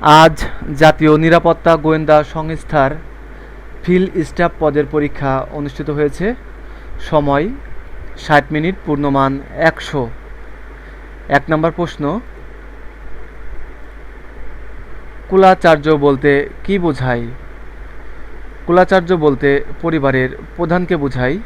আজ জাতীয় নিরাপত্তা গোয়েন্দা সংস্থার ফিল্ড স্টাফ পদের পরীক্ষা অনুষ্ঠিত হয়েছে। সময় ষাট মিনিট, পূর্ণমান একশো। এক নম্বর প্রশ্ন, কুলাচার্য বলতে কি বোঝায়? কুলাচার্য বলতে পরিবারের প্রধানকে বোঝায়।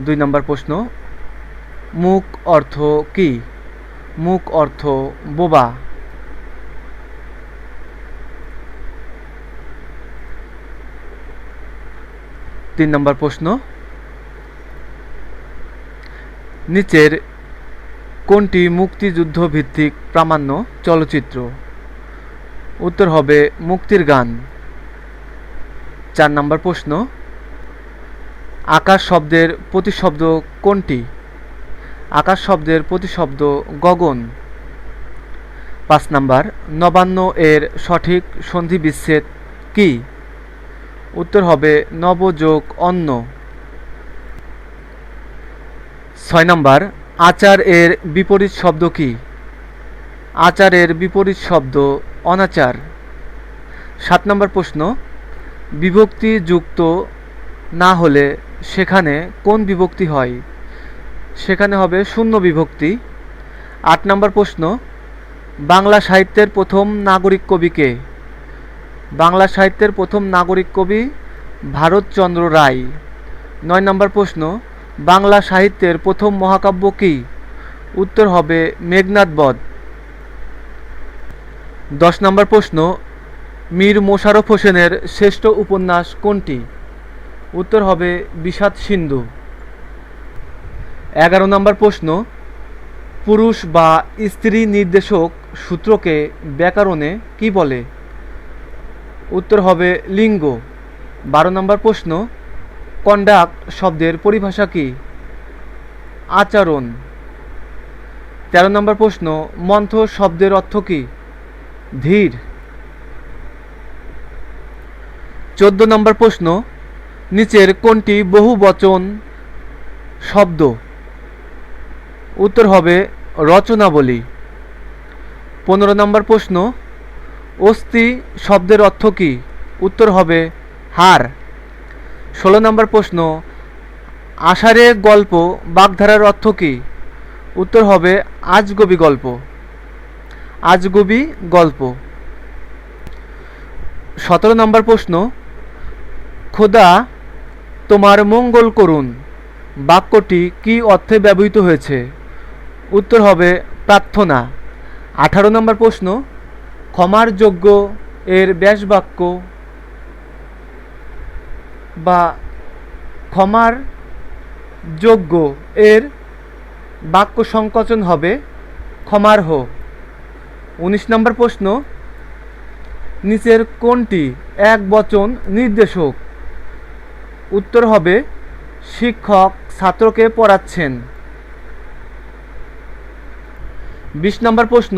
দুই নম্বর প্রশ্ন, মুখ অর্থ কি? মুখ অর্থ বোবা। তিন নম্বর প্রশ্ন। নিচের কোনটি মুক্তিযুদ্ধ ভিত্তিক প্রামাণ্য চলচ্চিত্র? উত্তর হবে মুক্তির গান। চার নম্বর প্রশ্ন, আকাশ শব্দের প্রতিশব্দ কোনটি? আকাশ শব্দের প্রতিশব্দ গগন। পাঁচ নাম্বার, নবান্ন এর সঠিক সন্ধি বিচ্ছেদ কি? উত্তর হবে নবযোগ অন্ন। ছয় নম্বর, আচার এর বিপরীত শব্দ কি? আচারের বিপরীত শব্দ অনাচার। সাত নম্বর প্রশ্ন, বিভক্তি যুক্ত না হলে সেখানে কোন বিভক্তি হয়? সেখানে হবে শূন্য বিভক্তি। আট নম্বর প্রশ্ন, বাংলা সাহিত্যের প্রথম নাগরিক কবিকে বাংলা সাহিত্যের প্রথম নাগরিক কবি ভারতচন্দ্র রায়। নয় নম্বর প্রশ্ন, বাংলা সাহিত্যের প্রথম মহাকাব্য কী? উত্তর হবে মেঘনাদ বধ। দশ নম্বর প্রশ্ন, মীর মোশারফ হোসেনের শ্রেষ্ঠ উপন্যাস কোনটি? উত্তর হবে বিষাদ সিন্ধু। এগারো নম্বর প্রশ্ন, পুরুষ বা স্ত্রী নির্দেশক সূত্রকে ব্যাকরণে কি বলে? উত্তর হবে লিঙ্গ। বারো নম্বর প্রশ্ন কন্ডাক্ট শব্দের পরিভাষা কি? আচরণ। তেরো নম্বর প্রশ্ন, মন্থ শব্দের অর্থ কী? ধীর। চোদ্দ নম্বর প্রশ্ন, নিচের কোনটি বহু বচন শব্দ? উত্তর হবে রচনাবলী। পনেরো নম্বর প্রশ্ন অস্থি শব্দের অর্থ কী? উত্তর হবে হার। ষোলো নম্বর প্রশ্ন, আষাঢ়ে গল্প বাগধারার অর্থ কী? উত্তর হবে আজগবি গল্প। আজগুবি গল্প। সতেরো নম্বর প্রশ্ন, খোদা তোমার মঙ্গল করুন। বাক্যটি কি অর্থে ব্যবহৃত হয়েছে? উত্তর হবে প্রার্থনা। আঠারো নম্বর প্রশ্ন ক্ষমার যোগ্য এর ব্যাস বাক্য বা ক্ষমার যোগ্য এর বাক্য সংকোচন হবে ক্ষমার হোক উনিশ নম্বর প্রশ্ন, নিচের কোনটি এক বচন নির্দেশক? উত্তর হবে, শিক্ষক ছাত্রকে পড়াচ্ছেন। বিশ নম্বর প্রশ্ন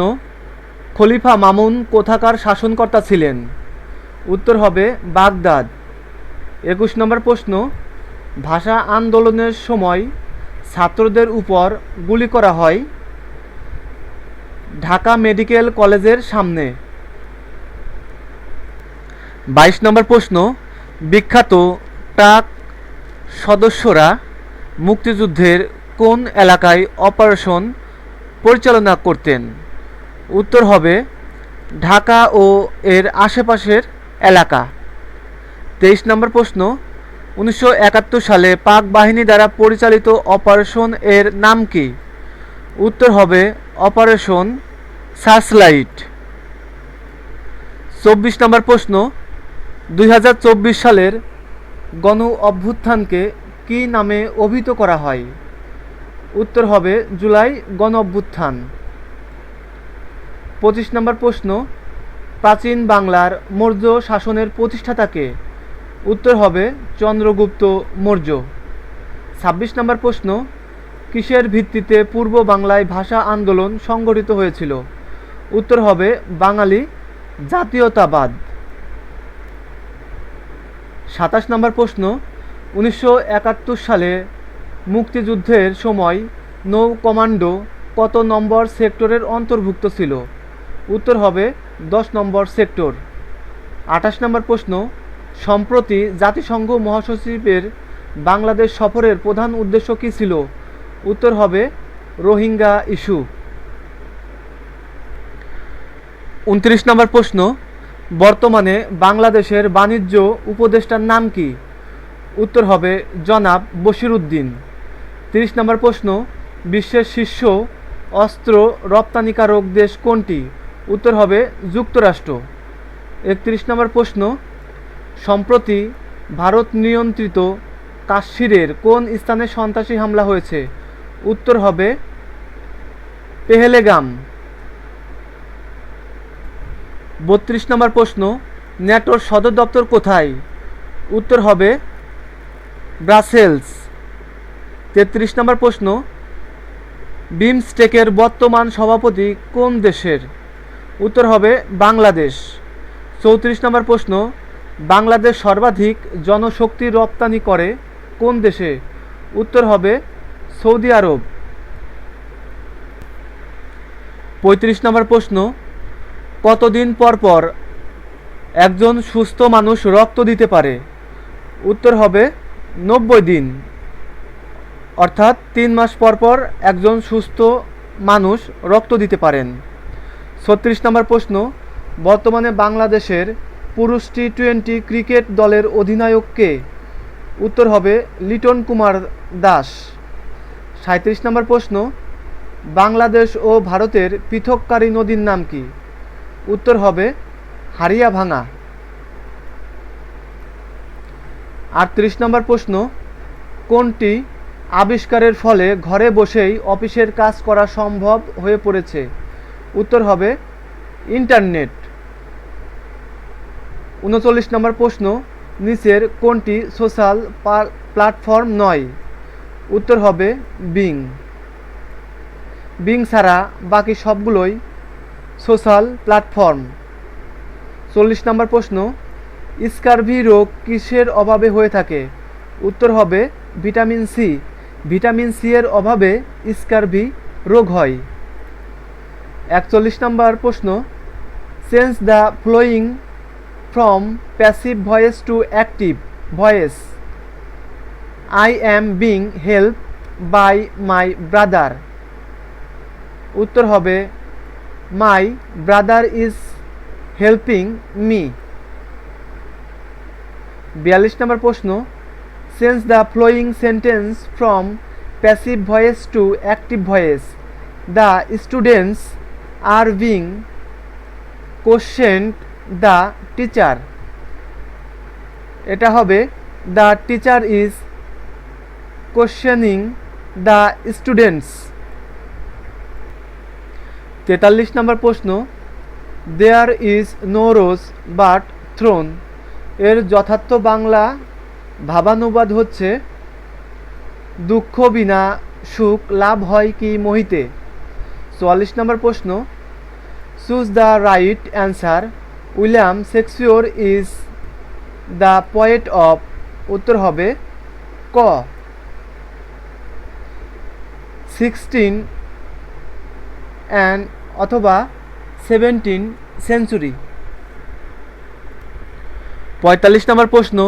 খলিফা মামুন কোথাকার শাসনকর্তা ছিলেন? উত্তর হবে বাগদাদ। একুশ নম্বর প্রশ্ন, ভাষা আন্দোলনের সময় ছাত্রদের উপর গুলি করা হয়? ঢাকা মেডিকেল কলেজের সামনে। বাইশ নম্বর প্রশ্ন, বিখ্যাত টাক সদস্যরা মুক্তিযুদ্ধের কোন এলাকায় অপারেশন পরিচালনা করতেন? উত্তর হবে ঢাকা ও এর আশেপাশের এলাকা। তেইশ নম্বর প্রশ্ন, উনিশশো একাত্তর সালে পাক বাহিনী দ্বারা পরিচালিত অপারেশন এর নাম কি? উত্তর হবে অপারেশন সার্চলাইট। চব্বিশ নম্বর প্রশ্ন, দুই হাজার চব্বিশ সালের গণ অভ্যুত্থানকে কী নামে অভিহিত করা হয়? উত্তর হবে জুলাই গণ অভ্যুত্থান। পঁচিশ নম্বর প্রশ্ন, প্রাচীন বাংলার মৌর্য শাসনের প্রতিষ্ঠাতাকে? উত্তর হবে চন্দ্রগুপ্ত মৌর্য। ছাব্বিশ নম্বর প্রশ্ন, কিসের ভিত্তিতে পূর্ব বাংলায় ভাষা আন্দোলন সংগঠিত হয়েছিল? উত্তর হবে বাঙালি জাতীয়তাবাদ। সাতাশ নম্বর প্রশ্ন, উনিশশো একাত্তর সালে মুক্তিযুদ্ধের সময় নৌ কমান্ডো কত নম্বর সেক্টরের অন্তর্ভুক্ত ছিল? উত্তর হবে দশ নম্বর সেক্টর। আঠাশ নম্বর প্রশ্ন, সম্প্রতি জাতিসংঘ মহাসচিবের বাংলাদেশ সফরের প্রধান উদ্দেশ্য কী ছিল? উত্তর হবে রোহিঙ্গা ইস্যু। উনত্রিশ নম্বর প্রশ্ন, বর্তমানে বাংলাদেশের বাণিজ্য উপদেষ্টার নাম কি? উত্তর হবে জনাব বশিরুদ্দিন তিরিশ নম্বর প্রশ্ন, বিশ্বের শীর্ষ অস্ত্র রপ্তানিকারক দেশ কোনটি? উত্তর হবে যুক্তরাষ্ট্র। একত্রিশ নম্বর প্রশ্ন, সম্প্রতি ভারত নিয়ন্ত্রিত কাশ্মীরের কোন স্থানে সন্ত্রাসী হামলা হয়েছে? উত্তর হবে পেহেলেগাম। বত্রিশ নম্বর প্রশ্ন, ন্যাটোর সদর দপ্তর কোথায়? উত্তর হবে ব্রাসেলস। তেত্রিশ নম্বর প্রশ্ন, বিমস্টেকের বর্তমান সভাপতি কোন দেশের? উত্তর হবে বাংলাদেশ। চৌত্রিশ নম্বর প্রশ্ন, বাংলাদেশ সর্বাধিক জনশক্তি রপ্তানি করে কোন দেশে? উত্তর হবে সৌদি আরব। পঁয়ত্রিশ নম্বর প্রশ্ন, কতদিন পর পর একজন সুস্থ মানুষ রক্ত দিতে পারে? উত্তর হবে নব্বই দিন। অর্থাৎ তিন মাস পর পর একজন সুস্থ মানুষ রক্ত দিতে পারেন। ছত্রিশ নম্বর প্রশ্ন, বর্তমানে বাংলাদেশের পুরুষ টি টোয়েন্টি ক্রিকেট দলের অধিনায়ক কে? উত্তর হবে লিটন কুমার দাস। সাঁত্রিশ নম্বর প্রশ্ন, বাংলাদেশ ও ভারতের পৃথককারী নদীর নাম কি? উত্তর হবে হারিয়া ভাঙা আটত্রিশ নম্বর প্রশ্ন, কোনটি আবিষ্কারের ফলে ঘরে বসেই অফিসের কাজ করা সম্ভব হয়ে পড়েছে? উত্তর হবে ইন্টারনেট। উনচল্লিশ নম্বর প্রশ্ন, নিচের কোনটি সোশ্যাল প্ল্যাটফর্ম নয়? উত্তর হবে বিং। বিং ছাড়া বাকি সবগুলোই সোশ্যাল প্ল্যাটফর্ম। চল্লিশ নম্বর প্রশ্ন, স্কারভি রোগ কিসের অভাবে হয়ে থাকে? উত্তর হবে ভিটামিন সি। ভিটামিন সি এর অভাবে স্কারভি রোগ হয়। একচল্লিশ নম্বর প্রশ্ন change the following from passive voice to active voice I am being help by my brother উত্তর হবে my brother is helping me বিয়াল্লিশ নম্বর প্রশ্ন change the following sentence from passive voice to active voice the students are being question the teacher. এটা হবে, the teacher is questioning the students. তেতাল্লিশ নম্বর প্রশ্ন, there is no rose but thorn. এর যথার্থ বাংলা ভাবানুবাদ হচ্ছে, দুঃখ বিনা সুখ লাভ হয় কি মোহিতে? চুয়াল্লিশ নম্বর প্রশ্ন choose the right answer William Shakespeare is the poet of, উত্তর হবে ক। সিক্সটিন অ্যান্ড অথবা সেভেন্টিন সেঞ্চুরি। পঁয়তাল্লিশ নম্বর প্রশ্ন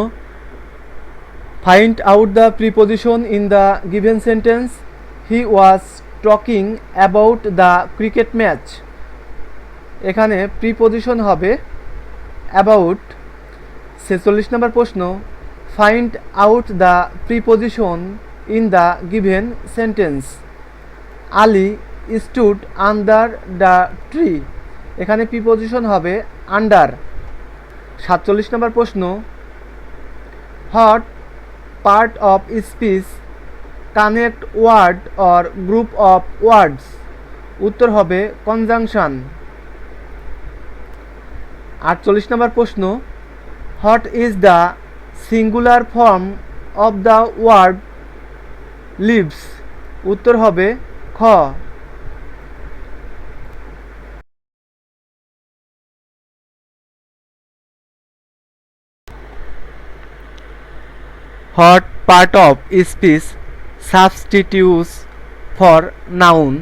find out the preposition in the given sentence he was talking about the cricket match এখানে প্রিপোজিশন হবে অ্যাবাউট ছেচল্লিশ নম্বর প্রশ্ন find out the preposition in the given sentence Ali stood under the tree এখানে preposition হবে under সাতচল্লিশ নম্বর প্রশ্ন what part of speech connect word or group of words. উত্তর হবে কনজাংশন। আটচল্লিশ নম্বর প্রশ্ন what is the singular form of the word leaves? উত্তর হবে খ। What part of speech substitutes for noun.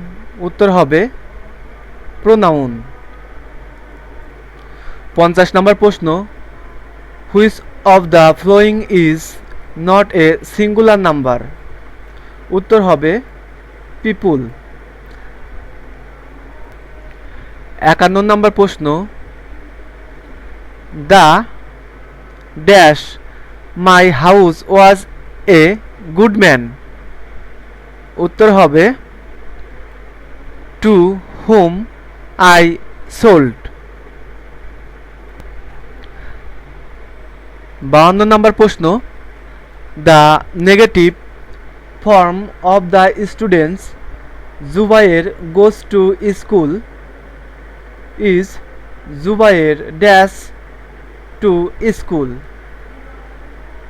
উত্তর হবে প্রোনাউন। পঞ্চাশ নম্বর প্রশ্ন, which of the following is not a singular number? উত্তর হবে পিপুল। একান্ন নম্বর প্রশ্ন, the dash my house was a good man? উত্তর হবে টু হুম আই সোল্ড বাউন্ন নম্বর প্রশ্ন the negative form of the students Zubair goes to school is Zubair dash to school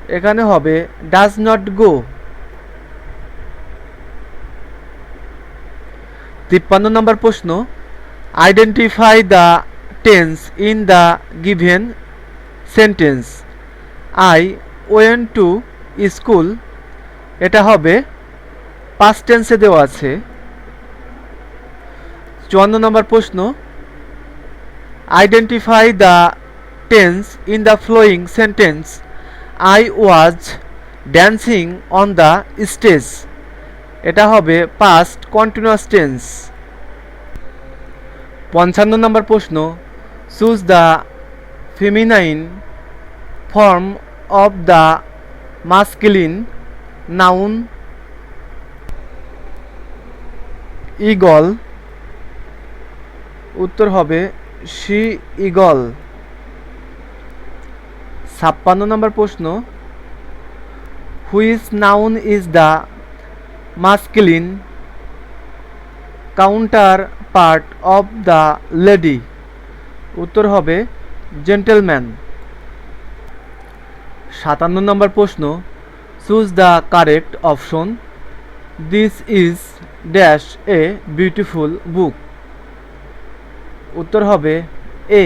এখানে হবে ডাজ নট গো তিপ্পান্ন নম্বর প্রশ্ন identify the tense in the given sentence I went to school এটা হবে পাস্ট টেন্সে দেওয়া আছে। চুয়ান্ন নম্বর প্রশ্ন identify the tense in the following sentence I was dancing on the stage এটা হবে পাস্ট কন্টিনিউয়াস টেন্স পঞ্চান্ন নম্বর প্রশ্ন choose the feminine form of the masculine noun eagle উত্তর হবে শি ইগল ছাপ্পান্ন নম্বর প্রশ্ন which noun is the masculine counterpart part the lady লেডি উত্তর হবে জেন্টেলম্যান সাতান্ন নম্বর প্রশ্ন choose the correct option this is dash a beautiful book উত্তর হবে এ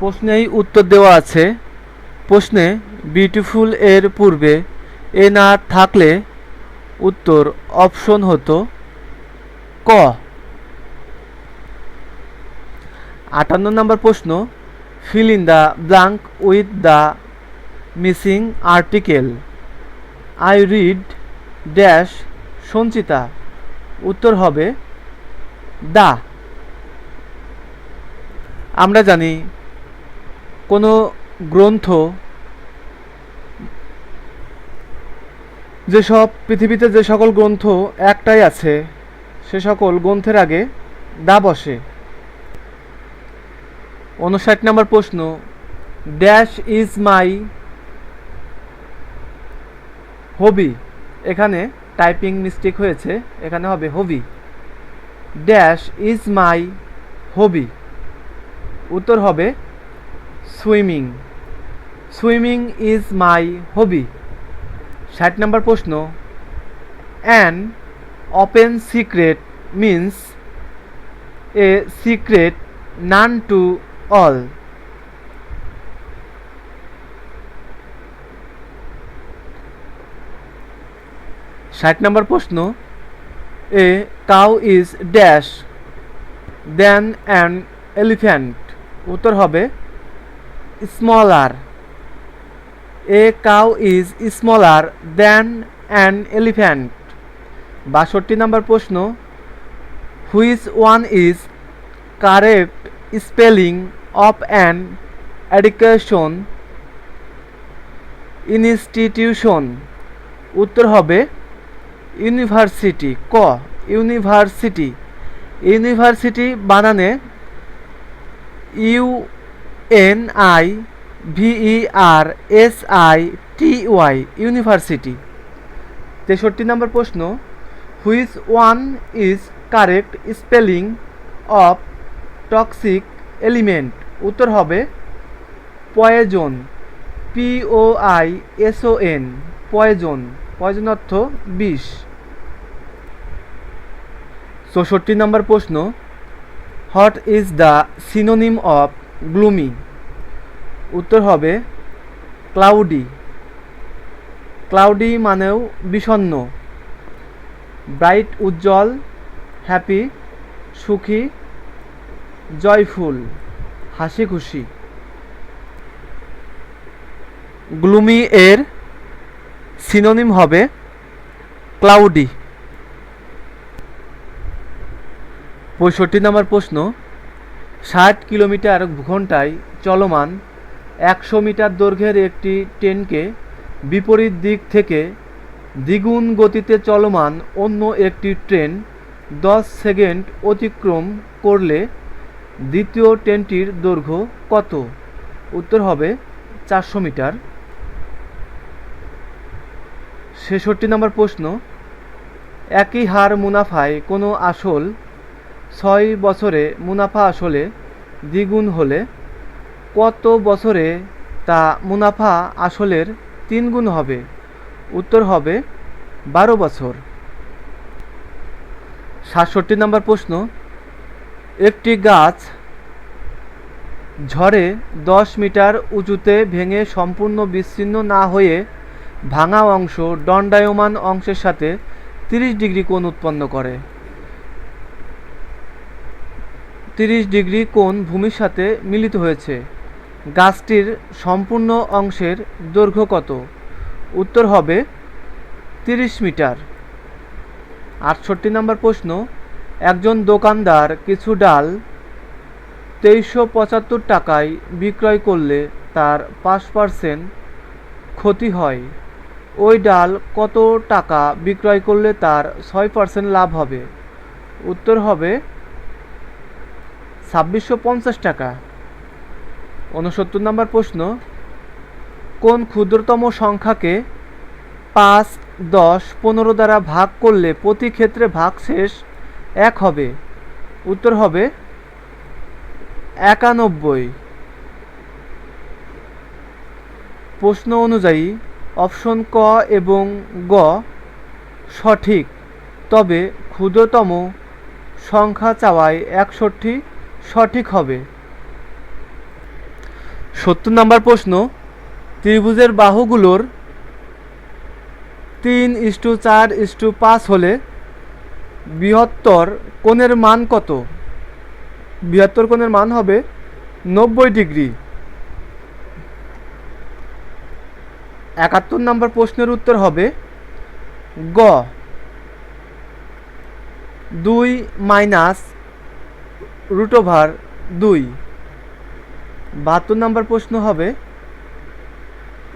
প্রশ্নেই উত্তর দেওয়া আছে। প্রশ্নে বিউটিফুল এর পূর্বে এ না থাকলে উত্তর অপশন হতো ক। আটান্ন নম্বর প্রশ্ন, fill in the blank with the missing article. I read dash Sanchita. উত্তর হবে দা। আমরা জানি কোনো গ্রন্থ যেসব পৃথিবীতে যে সকল গ্রন্থ একটাই আছে, সে সকল গ্রন্থের আগে দা বসে। উনষাট নম্বর প্রশ্ন ড্যাশ ইজ মাই হবি এখানে টাইপিং মিস্টেক হয়েছে, এখানে হবে হবি ড্যাশ ইজ মাই হবি উত্তর হবে swimming swimming is my hobby ষাট নম্বর প্রশ্ন। An open secret means a secret known to all ষাট নম্বর প্রশ্ন। A cow is dash than an elephant উত্তর হবে smaller a cow is smaller than an elephant বাষট্টি নম্বর প্রশ্ন which one is correct spelling of an education institution উত্তর হবে university ক university university বানানে U N I V E R S I T Y university তেষট্টি নম্বর প্রশ্ন which one is correct spelling of toxic element উত্তর হবে poison P O I S O N poison poison অর্থ বিষ। চৌষট্টি নম্বর প্রশ্ন what is the synonym of gloomy উত্তর হবে ক্লাউডি ক্লাউডি মানেও বিষণ্ণ ব্রাইট উজ্জ্বল হ্যাপি সুখী জয়ফুল হাসি খুশি গ্লুমি এর সিনোনিম হবে ক্লাউডি পঁয়ষট্টি নম্বর প্রশ্ন, ষাট কিলোমিটার ঘন্টায় চলমান একশো মিটার দৈর্ঘ্যের একটি ট্রেনকে বিপরীত দিক থেকে দ্বিগুণ গতিতে চলমান অন্য একটি ট্রেন দশ সেকেন্ড অতিক্রম করলে দ্বিতীয় ট্রেনটির দৈর্ঘ্য কত? উত্তর হবে চারশো মিটার। ছেষট্টি নম্বর প্রশ্ন, একই হার মুনাফায় কোনো আসল ছয় বছরে মুনাফা আসলে দ্বিগুণ হলে কত বছরে তা মুনাফা আসলের তিন গুণ হবে? উত্তর হবে বারো বছর। সাতষট্টি নম্বর প্রশ্ন। একটি গাছ ঝড়ে দশ মিটার উঁচুতে ভেঙে সম্পূর্ণ বিচ্ছিন্ন না হয়ে ভাঙা অংশ দণ্ডায়মান অংশের সাথে তিরিশ ডিগ্রি কোণ উৎপন্ন করে। তিরিশ ডিগ্রি কোণ ভূমির সাথে মিলিত হয়েছে। গাছটির সম্পূর্ণ অংশের দৈর্ঘ্য কত? উত্তর হবে তিরিশ মিটার। আটষট্টি নম্বর প্রশ্ন, একজন দোকানদার কিছু ডাল তেইশশো পঁচাত্তর টাকায় বিক্রয় করলে তার পাঁচ পার্সেন্ট ক্ষতি হয়। ওই ডাল কত টাকা বিক্রয় করলে তার ছয় পার্সেন্ট লাভ হবে? উত্তর হবে ছাব্বিশশো পঞ্চাশ টাকা। উনসত্তর নম্বর প্রশ্ন, কোন ক্ষুদ্রতম সংখ্যাকে পাঁচ, দশ, পনেরো দ্বারা ভাগ করলে প্রতি ক্ষেত্রে ভাগ শেষ এক হবে? উত্তর হবে একানব্বই। প্রশ্ন অনুযায়ী অপশন ক এবং গ সঠিক, তবে ক্ষুদ্রতম সংখ্যা চাওয়ায় একষট্টি সঠিক হবে। সত্তর নম্বর প্রশ্ন, ত্রিভুজের বাহুগুলোর তিন ইস্টু চার ইস্টু পাঁচ হলে বৃহত্তর কোণের মান কত? বৃহত্তর কোণের মান হবে নব্বই ডিগ্রি। একাত্তর নম্বর প্রশ্নের উত্তর হবে গ। দুই মাইনাস রুট ওভার দুই। বাহাত্তর নম্বর প্রশ্ন হবে,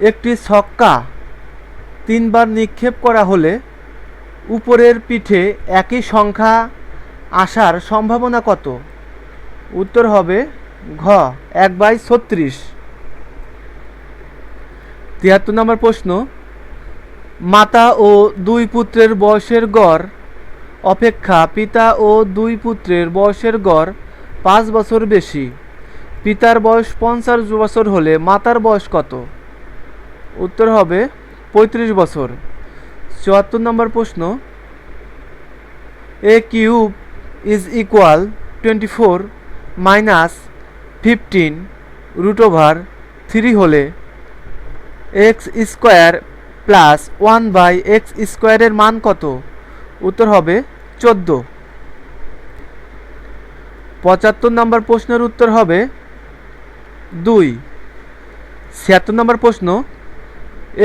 একটি ছক্কা তিনবার নিক্ষেপ করা হলে উপরের পিঠে একই সংখ্যা আসার সম্ভাবনা কত? উত্তর হবে ঘ, এক বাই ছত্রিশ। তিয়াত্তর নম্বর প্রশ্ন, মাতা ও দুই পুত্রের বয়সের গড় অপেক্ষা পিতা ও দুই পুত্রের বয়সের গড় পাঁচ বছর বেশি। পিতার বয়স পঞ্চাশ বছর হলে মাতার বয়স কত? উত্তর হবে পঁয়ত্রিশ বছর। চুয়াত্তর নম্বর প্রশ্ন। A cube is equal twenty four minus fifteen root over three হলে X square plus one by X স্কোয়ারের মান কত? উত্তর হবে চোদ্দ। পঁচাত্তর নম্বর প্রশ্নের উত্তর হবে দুই। ছিয়াত্তর নম্বর প্রশ্ন,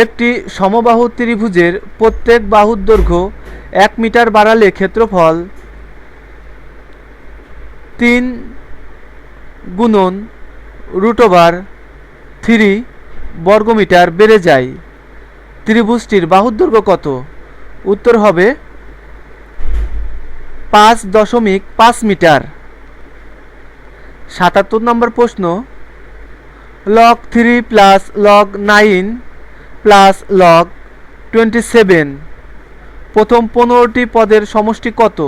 একটি সমবাহু ত্রিভুজের প্রত্যেক বাহুর দৈর্ঘ্য এক মিটার বাড়ালে ক্ষেত্রফল তিন গুণন রুট ওভার থ্রি বর্গমিটার বেড়ে যায়। ত্রিভুজটির বাহুর দৈর্ঘ্য কত? উত্তর হবে পাঁচ দশমিক পাঁচ মিটার। সাতাত্তর নম্বর প্রশ্ন log three plus log nine plus log twenty seven প্রথম পনেরোটি পদের সমষ্টি কত?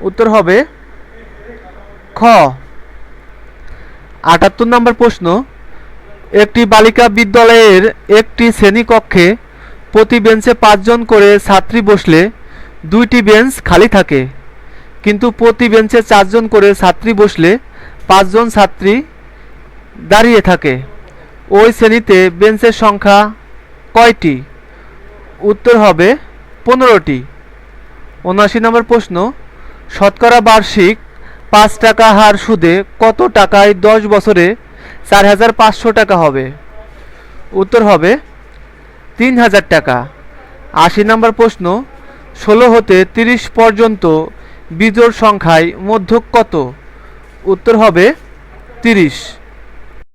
উত্তর হবে খ। আটাত্তর নম্বর প্রশ্ন, একটি বালিকা বিদ্যালয়ের একটি শ্রেণীকক্ষে প্রতি বেঞ্চে পাঁচজন করে ছাত্রী বসলে দুইটি বেঞ্চ খালি থাকে। কিন্তু প্রতি বেঞ্চে চারজন করে ছাত্রী বসলে পাঁচজন ছাত্রী দাঁড়িয়ে থাকে। ওই শ্রেণীতে বেঞ্চের সংখ্যা কয়টি? উত্তর হবে পনেরোটি। উনআশি নম্বর প্রশ্ন, শতকরা বার্ষিক পাঁচ টাকা হার সুদে কত টাকায় দশ বছরে চার হাজার পাঁচশো টাকা হবে? উত্তর হবে তিন হাজার টাকা। আশি নম্বর প্রশ্ন, ষোলো হতে তিরিশ পর্যন্ত বিজোড় সংখ্যায় মধ্যক কত? উত্তর হবে তিরিশ।